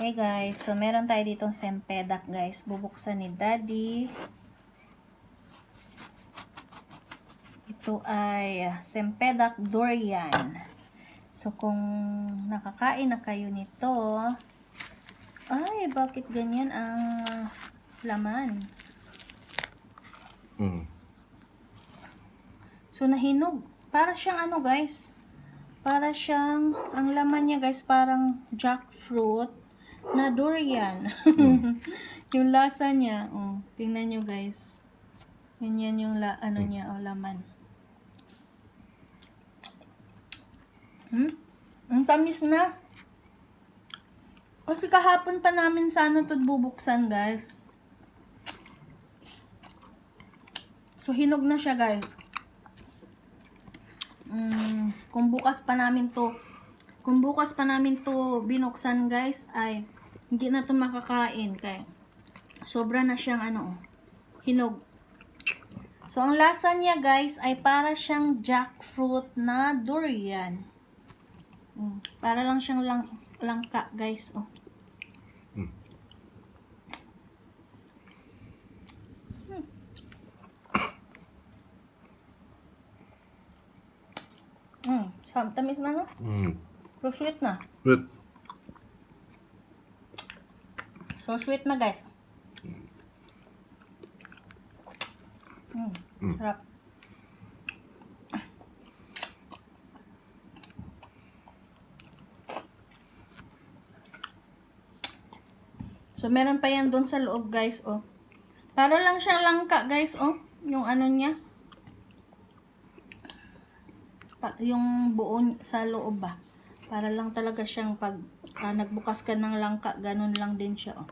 Okay guys, so meron tayo ditong sempedak guys. Bubuksan ni Daddy. Ito ay ah, sempedak durian. So kung nakakain na kayo nito, ay bakit ganyan ang laman? Mm. So nahinog. Para siyang ano guys? Para siyang, ang laman niya guys, parang jackfruit na durian. yung lasa niya, oh, tingnan nyo guys. Yan yan yung la, ano niya, oh, laman. Hmm? Ang tamis na. Kasi kahapon pa namin sana ito bubuksan guys. So hinog na siya guys. Mm, kung bukas pa namin to, kung bukas pa namin to binuksan guys, ay hindi na to makakain kay sobra na siyang ano, hinog. So, ang lasa niya guys ay para siyang jackfruit na durian. Mm, para lang siyang lang, langka guys, oh. Mm. Mm, sam tamis na no? Mm. So sweet na. Good. So sweet na guys. Mm, Mm. sarap. So meron pa yan doon sa loob guys, oh. Para lang siyang langka guys, oh. Yung ano niya. Pa, yung buo sa loob ba. Para lang talaga siyang pag ah, nagbukas ka ng langka, ganun lang din siya, oh.